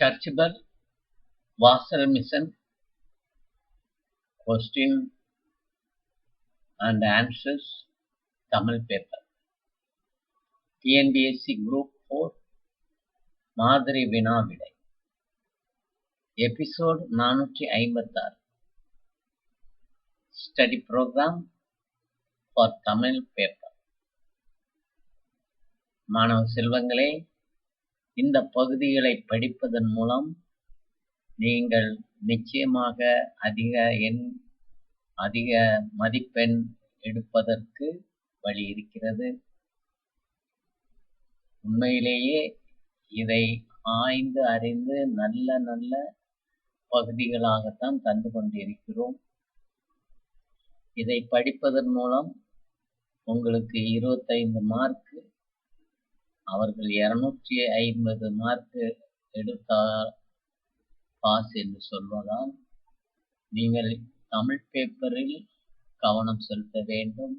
Churchable Wasser Mission Question and Answers Tamil paper TNBSC Group 4 மாதிரி வினா விடை episode நானூற்றி ஐம்பத்தாறு study program for Tamil paper மாணவ செல்வங்களே இந்த பகுதிகளை படிப்பதன் மூலம் நீங்கள் நிச்சயமாக அதிக எண் அதிக மதிப்பெண் எடுப்பதற்கு வழி இருக்கிறது. உண்மையிலேயே இதை ஆய்ந்து அறிந்து நல்ல நல்ல பகுதிகளாகத்தான் தந்து கொண்டிருக்கிறோம். இதை படிப்பதன் மூலம் உங்களுக்கு இருபத்தைந்து மார்க் அவர்கள் இருநூற்றி ஐம்பது மார்க் எடுத்தார். பாஸ் என்று சொல்வதால் நீங்கள் தமிழ் பேப்பரில் கவனம் செலுத்த வேண்டும்.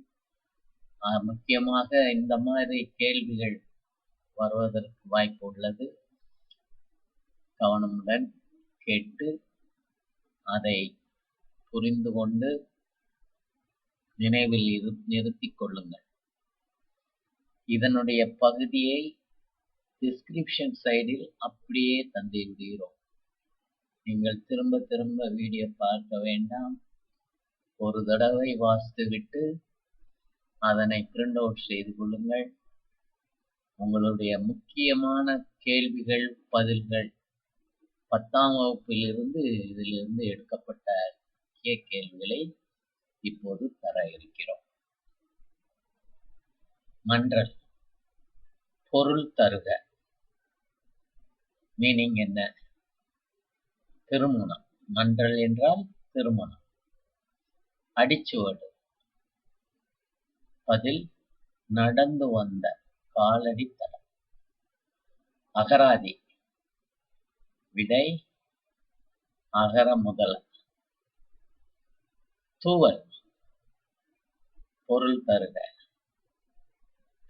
முக்கியமாக இந்த மாதிரி கேள்விகள் வருவதற்கு வாய்ப்பு உள்ளது. கவனமுடன் கேட்டு அதை புரிந்து கொண்டு நினைவில் இரு நிறுத்திக் கொள்ளுங்கள். இதனுடைய பகுதியை டிஸ்கிரிப்ஷன் சைடில் அப்படியே தந்து விடுகிறோம் நீங்கள் திரும்ப திரும்ப வீடியோ பார்க்க வேண்டாம். ஒரு தடவை வாசித்துவிட்டு அதனை பிரிண்ட் அவுட் செய்து கொள்ளுங்கள். உங்களுடைய முக்கியமான கேள்விகள் பதில்கள் பத்தாம் வகுப்பிலிருந்து இதிலிருந்து எடுக்கப்பட்ட முக்கிய கேள்விகளை இப்போது தர இருக்கிறோம். மன்றல். பொருள் தருக. மீனிங் என்ன? திருமணம். மன்றல் என்றால் திருமணம். அடிச்சுவடு. பதில் நடந்து வந்த காலடி அகராதி. விடை அகர முதல. தூவல். பொருள் தருக.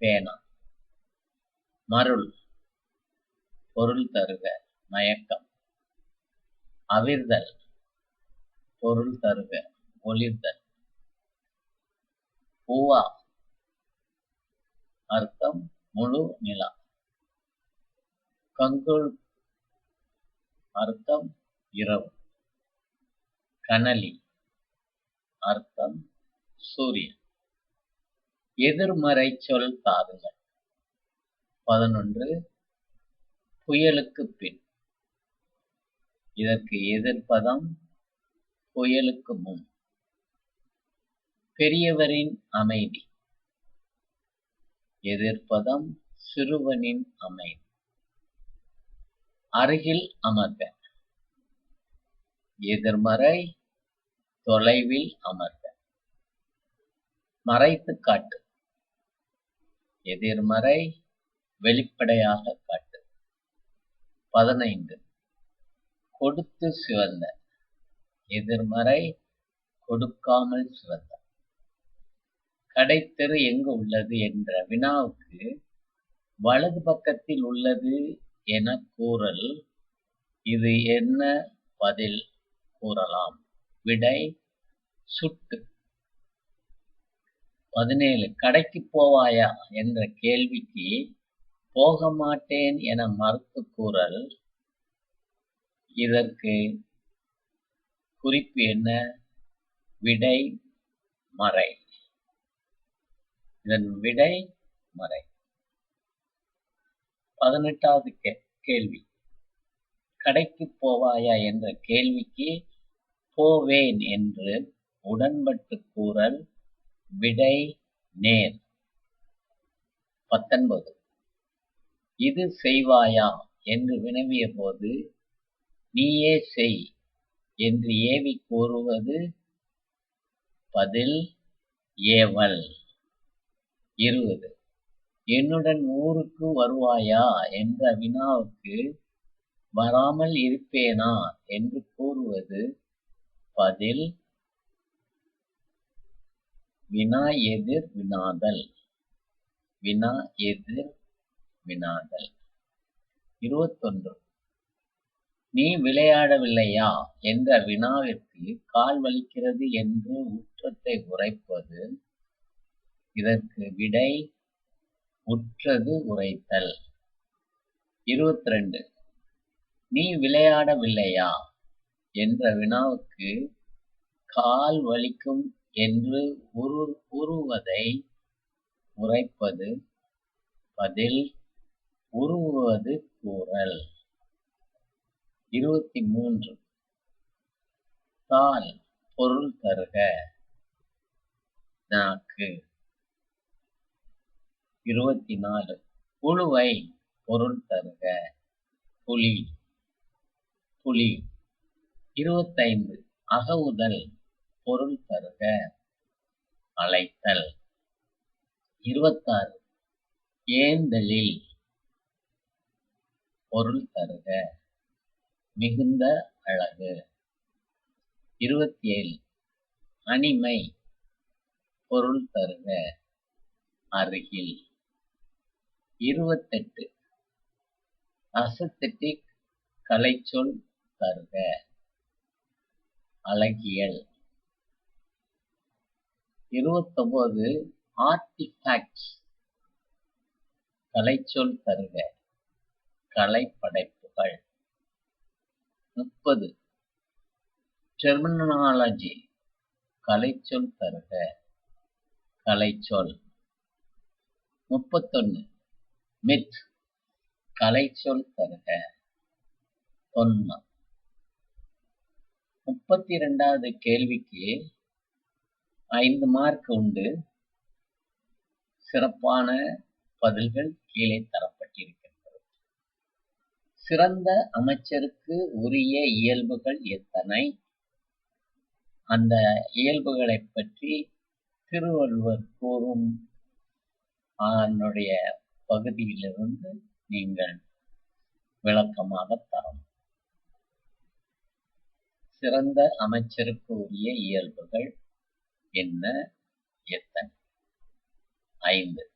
பேனா. மருள் பொருள் தருக மயக்கம். அவிர்தல் பொருள் தருக ஒளிர்தல். பூவா அர்த்தம் முழு நிலா. கங்குள் அர்த்தம் இரவு. கனலி அர்த்தம் சூரியன். எதிர்மறை சொல் தாதுங்கள் பதினொன்று புயலுக்கு பின். இதற்கு எதிர்ப்பதம் புயலுக்கு முன். பெரியவரின் அமைதி. எதிர்ப்பதம் சிறுவனின் அமைதி. அருகில் அமர்க. எதிர்மறை தொலைவில் அமர்க. மறைத்து காட்டு. எதிர்மறை வெளிப்படையாக காட்டு. பதினைந்து. கொடுத்து சிவந்த. எதிர்மறை கொடுக்காமல் சிவந்த. கடைத்தெரு எங்கு உள்ளது என்ற வினாவுக்கு வலது பக்கத்தில் உள்ளது என கூறல். இது என்ன பதில் கூறலாம்? விடை சுட்டு. பதினேழு கடைக்கு போவாயா? என்ற கேள்விக்கு போக மாட்டேன் என மறுத்து கூறல். இதற்கு குறிப்பு என்ன? விடை மறை. இதன் விடை மறை. பதினெட்டாவது கேள்வி. கடைக்கு போவாயா? என்ற கேள்விக்கு போவேன் என்று உடன்பட்டு கூறல். விடை நேர். பத்தொன்பது. இது செய்வாயா என்று வினவிய போது நீயே செய் என்று ஏவி கூறுவது பதில் ஏவல். இருபது. என்னுடன் ஊருக்கு வருவாயா என்ற வினாவுக்கு வராமல் இருப்பேனா? என்று கூறுவது பதில் வினா எதிர் வினாதல் வினா எதிர் வினாதல் இருபத்தொன்று. நீ விளையாடவில்லையா என்ற வினாவிற்கு கால் வலிக்கிறது என்று உற்றத்தை உரைப்பது இதற்கு விடை உற்றது உரைத்தல். இருபத்திரண்டு நீ விளையாடவில்லையா என்ற வினாவுக்கு கால் வலிக்கும் என்று உறுவதை உரைப்பது பதில் உருவது கூறல். இருபத்திமூன்று தால் பொருள் தருக நாக்கு. இருபத்திநாலு புழுவை பொருள் தருக புலி புலி. இருபத்தைந்து அகவுதல் பொருள் தருக. அழைத்தல். இருபத்தாறு. ஏந்தலில் பொருள் தருக. மிகுந்த அழகு. இருபத்தேழு. அணிமை பொருள் தருக. அருகில். இருபத்தெட்டு. அசத்தெட்டிக் கலைச்சொல் தருக. அழகியல். இருபத்தொன்பது ஆர்டிஃபேக்ட் கலைச்சொல் தருக. கலைப்படைப்புகள். முப்பது. டெர்மினாலஜி கலைச்சொல் தருக. கலைச்சொல். முப்பத்தொன்னு. மித் கலைச்சொல் தருக. தொன்மம். முப்பத்திரண்டாவது கேள்விக்கு ஐந்து மார்க் உண்டு. சிறப்பான பதில்கள் கீழே தரப்பட்டிருக்கின்றது. சிறந்த அமைச்சருக்கு உரிய இயல்புகள் எத்தனை? அந்த இயல்புகளைப் பற்றி திருவள்ளுவர் கூறும் அதனுடைய பகுதியிலிருந்து நீங்கள் விளக்கமாக தரும் சிறந்த அமைச்சருக்கு உரிய இயல்புகள் என்ன எத்தனை? ஐந்து.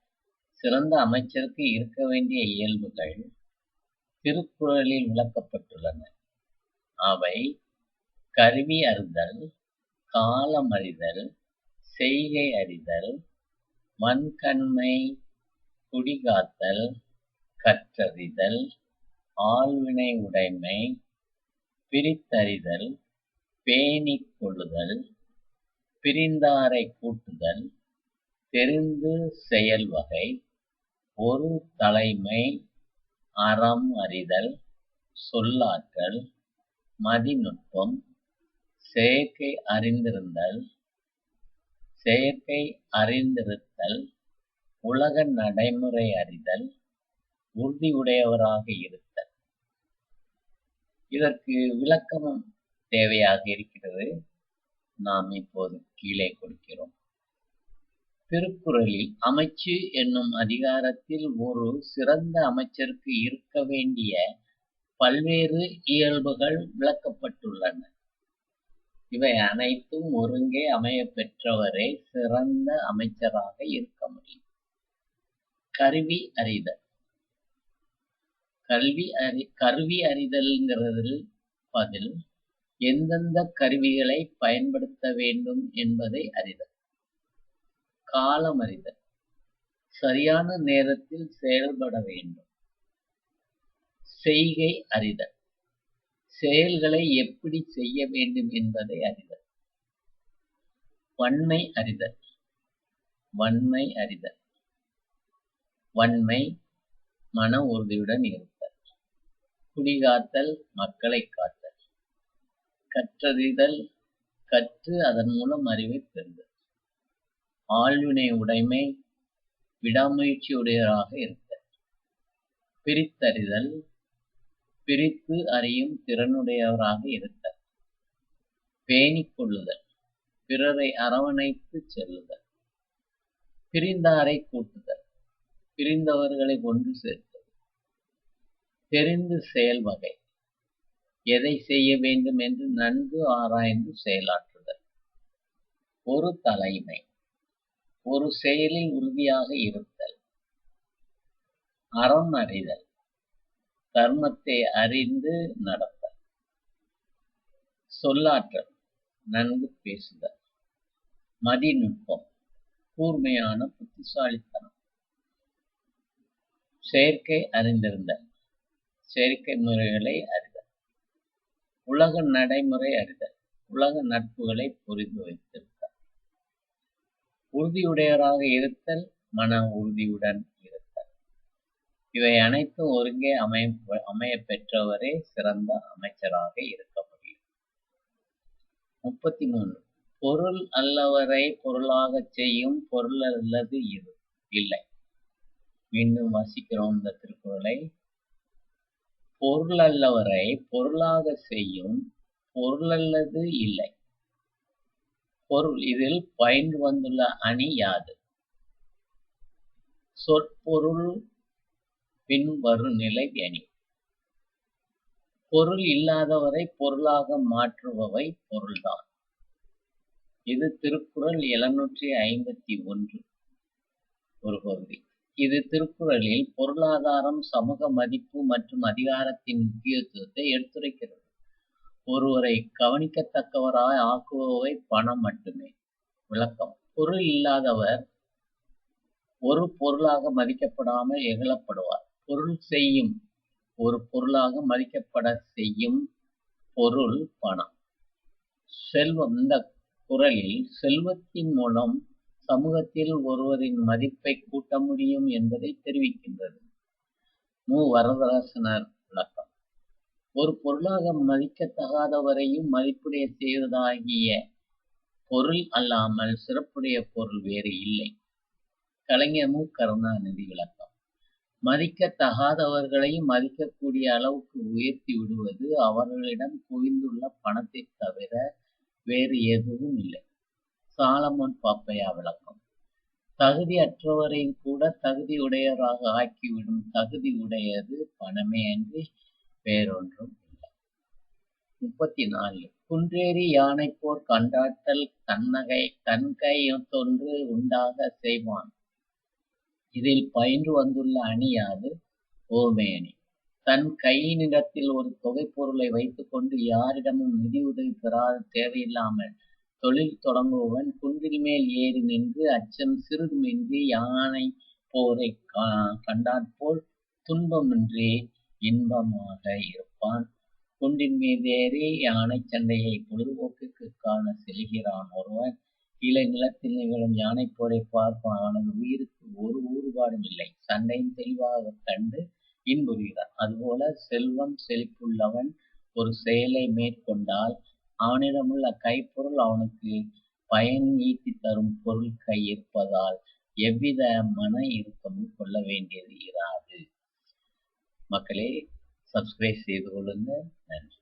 சிறந்த அமைச்சருக்கு இருக்க வேண்டிய இயல்புகள் திருக்குறளில் விளக்கப்பட்டுள்ளன. அவை கருவி அறிதல், காலம் அறிதல், செய்கை அறிதல், மண்கண்மை குடிகாத்தல், கற்றறிதல், ஆழ்வினை உடைமை, பிரித்தறிதல், பேணிக் கொள்ளுதல், பிரிந்தாரைக் கூட்டுதல், தெரிந்து செயல்வகை, ஒரு தலைமை, அறம் அறிதல், சொல்லாற்றல், மதிநுட்பம், செயற்கை அறிந்திருந்தல் செயற்கை அறிந்திருத்தல், உலக நடைமுறை அறிதல், உறுதியுடையவராக இருத்தல். இதற்கு விளக்கம் தேவையாக இருக்கிறது. நாம் இப்போது கீழே கொடுக்கிறோம். திருக்குறளில் அமைச்சு என்னும் அதிகாரத்தில் ஒரு சிறந்த அமைச்சருக்கு இருக்க வேண்டிய பல்வேறு இயல்புகள் விளக்கப்பட்டுள்ளன. இவை அனைத்தும் ஒருங்கே அமையப் பெற்றவரே சிறந்த அமைச்சராக இருக்க முடியும். கருவி அறிதல் கல்வி அறி கருவி அறிதல்ங்கிறதில் பதில் எந்தெந்த கருவிகளை பயன்படுத்த வேண்டும் என்பதை அறிதல். காலம் அறிதல் சரியான நேரத்தில் செயல்பட வேண்டும். செய்கை அறிதல் செயல்களை எப்படி செய்ய வேண்டும் என்பதை அறிதல். வன்மை அறிதல் வன்மை அறிதல். வன்மை மன உறுதியுடன் இருத்தல். குடிகாத்தல் மக்களைக் காத்தல். கற்றறிதல் கற்று அதன் மூலம் அறிவைப் பெறுதல். ஆழ்வினை உடைமை விடாமுயற்சியுடையவராக இருத்தல். பிரித்தறிதல் பிரித்து அறியும் திறனுடையவராக இருத்தல். பேணிக் கொள்ளுதல் பிறரை அரவணைத்து செல்லுதல். பிரிந்தாரைக் கூட்டுதல் பிரிந்தவர்களை ஒன்று சேர்த்தல். தெரிந்து செயல்வகை எதை செய்ய வேண்டும் என்று நன்கு ஆராய்ந்து செயலாற்றுதல். ஒரு தலைமை ஒரு செயலில் உறுதியாக இருத்தல். அறம் அறிதல் தர்மத்தை அறிந்து நடத்தல். சொல்லாற்றல் நன்கு பேசுதல் மதிநுட்பம் கூர்மையான புத்திசாலித்தனம் செயற்கை அறிந்திருந்தல் செயற்கை முறைகளை அறிந்த உலக நடைமுறை அறிதல் உலக நட்புகளை புரிந்து வைத்திருத்தல் உறுதியுடையவராக இருத்தல் மன உறுதியுடன் இருத்தல். இவை அனைத்தும் ஒருங்கே அமைய அமைய பெற்றவரே சிறந்த அமைச்சராக இருக்க முடியும். முப்பத்தி மூன்று பொருள் அல்லவரை பொருளாகச் செய்யும் பொருள் அல்லது இது. இல்லை. மீண்டும் வாசிக்கிறோம் இந்த திருக்குறளை. பொருள் அல்லவரை பொருளாக செய்யும் பொருளல்லது இல்லை. பொருள் இதில் பயின்று வந்துள்ள அணி யாது? சொற்பொருள் பின்வரு நிலை அணி பொருள் இல்லாதவரை பொருளாக மாற்றுபவை பொருள்தான். இது திருக்குறள் எழுநூற்றி ஐம்பத்தி ஒன்று ஒரு பகுதி. இது திருக்குறளில் பொருளாதாரம் சமூக மதிப்பு மற்றும் அதிகாரத்தின் முக்கியத்துவத்தை எடுத்துரைக்கிறது. ஒருவரை கவனிக்கத்தக்கவராய் ஆக்குபவை பணம் மட்டுமே. விளக்கம். பொருள் இல்லாதவர் ஒரு பொருளாக மதிக்கப்படாமல் எகழப்படுவார் பொருள் செய்யும் ஒரு பொருளாக மதிக்கப்பட செய்யும் பொருள் பணம். செல்வம். இந்த குரலில் செல்வத்தின் மூலம் சமூகத்தில் ஒருவரின் மதிப்பை கூட்ட முடியும் என்பதை தெரிவிக்கின்றது. மு. வரதராசனர் விளக்கம். ஒரு பொருளாக மதிக்கத்தகாதவரையும் மதிப்புடைய செய்வதாகிய பொருள் அல்லாமல் சிறப்புடைய பொருள் வேறு இல்லை. கலைஞர் மு. கருணாநிதி விளக்கம். மதிக்கத்தகாதவர்களையும் மதிக்கக்கூடிய அளவுக்கு உயர்த்தி விடுவது அவர்களிடம் குவிந்துள்ள பணத்தை தவிர வேறு எதுவும் இல்லை. சாலமோன் பாப்பையா விளக்கம். தகுதியற்றவரையும் கூட தகுதியுடையவராக ஆக்கிவிடும் தகுதி உடையது பணமே அன்றி வேறொன்றும் இல்லை. முப்பத்தி நாலு குன்றேறி யானை போர் கண்டாட்டல் தன்னகை தன்கை தொன்று உண்டாக செய்வான். இதில் பயின்று வந்துள்ள அணியாது ஓமே அணி தன் கையினிடத்தில் ஒரு தொகை பொருளை வைத்துக்கொண்டு யாரிடமும் நிதி உதவி பெறாது தேவையில்லாமல் தொழில் தொடங்குபவன் குன்றில் மேல் ஏறி நின்று அச்சம் சிறிதுமின்றி யானை போரை கண்டாற்போல் துன்பமின்றி இன்பமாக இருப்பான். குன்றின் மீது ஏறி யானை சண்டையை பொழுதுபோக்குக்கு காண செல்கிறான் ஒருவன். கீழே நிலத்தில் நிகழும் யானை போரை பார்ப்பான். அவனது உயிருக்கு ஒரு ஊறுபாடும் இல்லை. சண்டையும் தெளிவாக கண்டு இன்புறுகிறான். அதுபோல செல்வம் செழிப்புள்ளவன் ஒரு செயலை மேற்கொண்டால் அவனிடமுள்ள கைப்பொருள் அவனுக்கு பயன் ஈட்டி தரும் பொருள் கையிருப்பதால் எவ்வித மன இறுக்கமும் கொள்ள வேண்டியது இராது. மக்களே சப்ஸ்கிரைப் செய்து கொள்ளுங்க நன்றி.